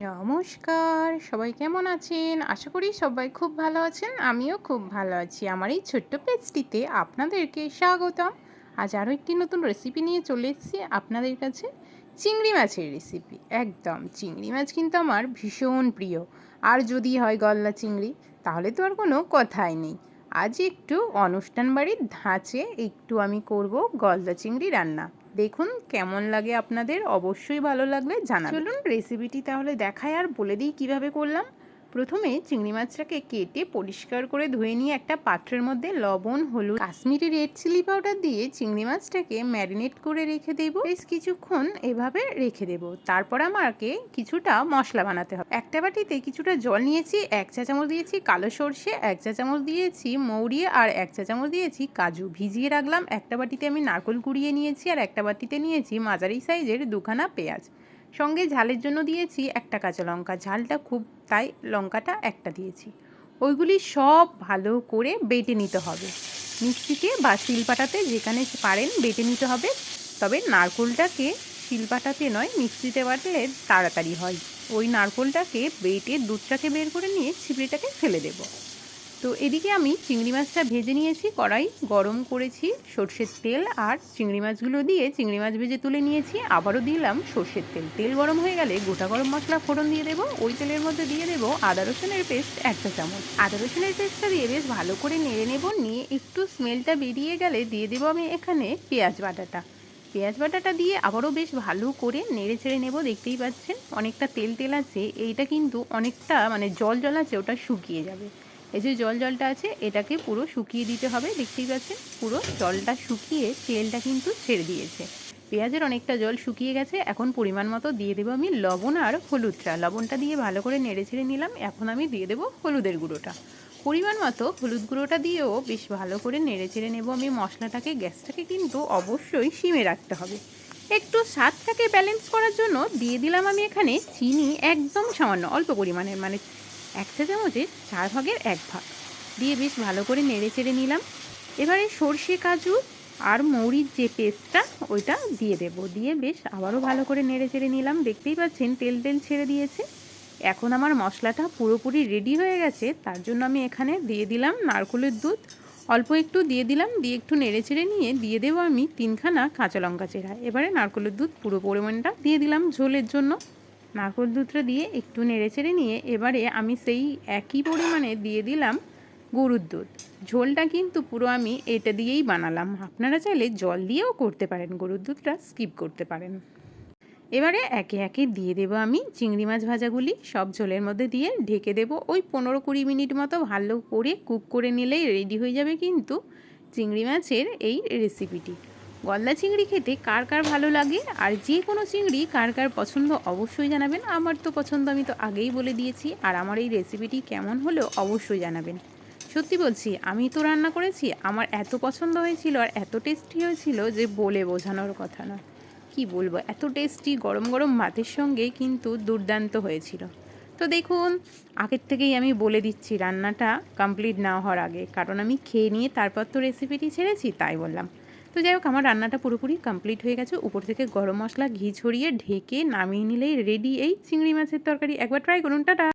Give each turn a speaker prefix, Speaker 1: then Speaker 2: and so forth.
Speaker 1: নমস্কার, সবাই কেমন আছেন? আশা করি সবাই খুব ভালো আছেন, আমিও খুব ভালো আছি। আমার এই ছোট্ট পেজটিতে আপনাদেরকে স্বাগতম। আজ আরও একটি নতুন রেসিপি নিয়ে চলে এসেছি আপনাদের কাছে। চিংড়ি মাছের রেসিপি একদম। চিংড়ি মাছ কিন্তু আমার ভীষণ প্রিয়। আর যদি হয় গলদা চিংড়ি, তাহলে তো আর কোনো কথাই নেই। আজ একটু অনুষ্ঠান বাড়ির ধাঁচে একটু আমি করব গলদা চিংড়ি রান্না। দেখুন কেমন লাগে আপনাদের, অবশ্যই ভালো লাগলে জানা চলুন রেসিপিটি তাহলে দেখায় আর বলে দিই কীভাবে করলাম। প্রথমে চিংড়ি মাছটাকে কেটে পরিষ্কার করে ধুয়ে নিয়ে একটা পাত্রের মধ্যে লবণ, হলুদ, কাশ্মীরি রেড চিলি পাউডার দিয়ে চিংড়ি মাছটাকে ম্যারিনেট করে রেখে দেবো। বেশ কিছুক্ষণ এভাবে রেখে দেবো। তারপর আমাকে কিছুটা মশলা বানাতে হবে। একটা বাটিতে কিছুটা জল নিয়েছি, এক চা চামচ দিয়েছি কালো সর্ষে, এক চা চামচ দিয়েছি মৌরি আর এক চা চামচ দিয়েছি কাজু। ভিজিয়ে রাখলাম। একটা বাটিতে আমি নারকল কুড়িয়ে নিয়েছি আর একটা বাটিতে নিয়েছি মাঝারি সাইজের দুখানা পেঁয়াজ। সঙ্গে ঝালের জন্য দিয়েছি একটা কাঁচা লঙ্কা। ঝালটা খুব, তাই লঙ্কাটা একটা দিয়েছি। ওইগুলি সব ভালো করে বেটে নিতে হবে। মিক্সিতে বা শিলপাটাতে যেখানে পারেন বেটে নিতে হবে। তবে নারকোলটাকে শিলপাটাতে নয় মিক্সিতে বাটলে তাড়াতাড়ি হয়। ওই নারকোলটাকে বেটে দুধটাকে বের করে নিয়ে ছিপড়িটাকে ফেলে দেবো। তো এদিকে আমি চিংড়ি মাছটা ভেজে নিয়েছি, কড়াই গরম করেছি, সর্ষের তেল আর চিংড়ি মাছগুলো দিয়ে চিংড়ি মাছ ভেজে তুলে নিয়েছি, আবারও দিলাম সর্ষের তেল। তেল গরম হয়ে গেলে গোটা গরম মশলা ফোড়ন দিয়ে দেবো, ওই তেলের মধ্যে দিয়ে দেবো আদা রসুনের পেস্ট একটা চামচ। আদা রসুনের পেস্টটা দিয়ে বেশ ভালো করে নেড়ে নেব, নিয়ে একটু স্মেলটা বেরিয়ে গেলে দিয়ে দেবো আমি এখানে পেঁয়াজ বাটাটা। পেঁয়াজ বাটাটা দিয়ে আবারও বেশ ভালো করে নেড়ে ছেড়ে নেব, দেখতেই পাচ্ছেন অনেকটা তেল তেল আছে, এইটা কিন্তু অনেকটা মানে জল জল আছে, ওটা শুকিয়ে যাবে। এই যে জল জলটা আছে, এটাকে পুরো শুকিয়ে দিতে হবে, দেখতেই পাচ্ছেন? পুরো জলটা শুকিয়ে তেলটা কিন্তু ছেড়ে দিয়েছে। পেঁয়াজের অনেকটা জল শুকিয়ে গেছে, এখন পরিমাণ মতো দিয়ে দেবো আমি লবণ আর হলুদটা। লবণটা দিয়ে ভালো করে নেড়ে ছেড়ে নিলাম, এখন আমি দিয়ে দেবো হলুদের গুঁড়োটা। পরিমাণ মতো হলুদ গুঁড়োটা দিয়েও বেশ ভালো করে নেড়ে চেড়ে নেব আমি মশলাটাকে, গ্যাসটাকে কিন্তু অবশ্যই সিমে রাখতে হবে। একটু স্বাদটাকে ব্যালেন্স করার জন্য দিয়ে দিলাম আমি এখানে চিনি, একদম সামান্য, অল্প পরিমাণের মানে এক চা চামচের চার ভাগের এক ভাগ। দিয়ে বেশ ভালো করে নেড়ে চেড়ে নিলাম। এবারে সর্ষে, কাজু আর মৌরির যে পেস্টটা, ওইটা দিয়ে দেব। দিয়ে বেশ আবারও ভালো করে নেড়ে চেড়ে নিলাম। দেখতেই পাচ্ছেন তেল তেল ছেড়ে দিয়েছে। এখন আমার মশলাটা পুরোপুরি রেডি হয়ে গেছে। তার জন্য আমি এখানে দিয়ে দিলাম নারকলের দুধ। অল্প একটু দিয়ে দিলাম। দিয়ে একটু নেড়ে চেড়ে নিয়ে দিয়ে দেবো আমি তিনখানা কাঁচা লঙ্কা চেরা। এবারে নারকলের দুধ পুরো পরিমাণটা দিয়ে দিলাম ঝোলের জন্য। নারকল দুধটা দিয়ে একটু নেড়ে চেড়ে নিয়ে এবারে আমি সেই একই পরিমাণে দিয়ে দিলাম গরুর দুধ। ঝোলটা কিন্তু পুরো আমি এটা দিয়েই বানালাম। আপনারা চাইলে জল দিয়েও করতে পারেন, গরুর দুধটা স্কিপ করতে পারেন। এবারে একে একে দিয়ে দেবো আমি চিংড়ি মাছ ভাজাগুলি। সব ঝোলের মধ্যে দিয়ে ঢেকে দেব ওই পনেরো কুড়ি মিনিট মতো ভালো করে কুক করে নিলেই রেডি হয়ে যাবে কিন্তু চিংড়ি মাছের এই রেসিপিটি। গলদা চিংড়ি খেতে কার কার ভালো লাগে? আর যে কোনো চিংড়ি কার কার পছন্দ অবশ্যই জানাবেন। আমার তো পছন্দ আমি তো আগেই বলে দিয়েছি। আর আমার এই রেসিপিটি কেমন হলো অবশ্যই জানাবেন। সত্যি বলছি, আমি তো রান্না করেছি, আমার এত পছন্দ হয়েছিল আর এত টেস্টি হয়েছিল যে বলে বোঝানোর কথা না। কি বলব, এত টেস্টি গরম গরম ভাতের সঙ্গে কিন্তু দুর্দান্ত হয়েছিল। তো দেখুন, আগের থেকেই আমি বলে দিচ্ছি, রান্নাটা কমপ্লিট না হওয়ার আগে। কারণ আমি খেয়ে নিয়ে তারপর তো রেসিপিটি ছেড়েছি, তাই বললাম। তো যাই হোক, আমার রান্নাটা পুরোপুরি কমপ্লিট হয়ে গেছে। উপর থেকে গরম মশলা, ঘি ছড়িয়ে ঢেকে নামিয়ে নিলেই রেডি এই চিংড়ি মাছের তরকারি। একবার ট্রাই করুন, টাটা!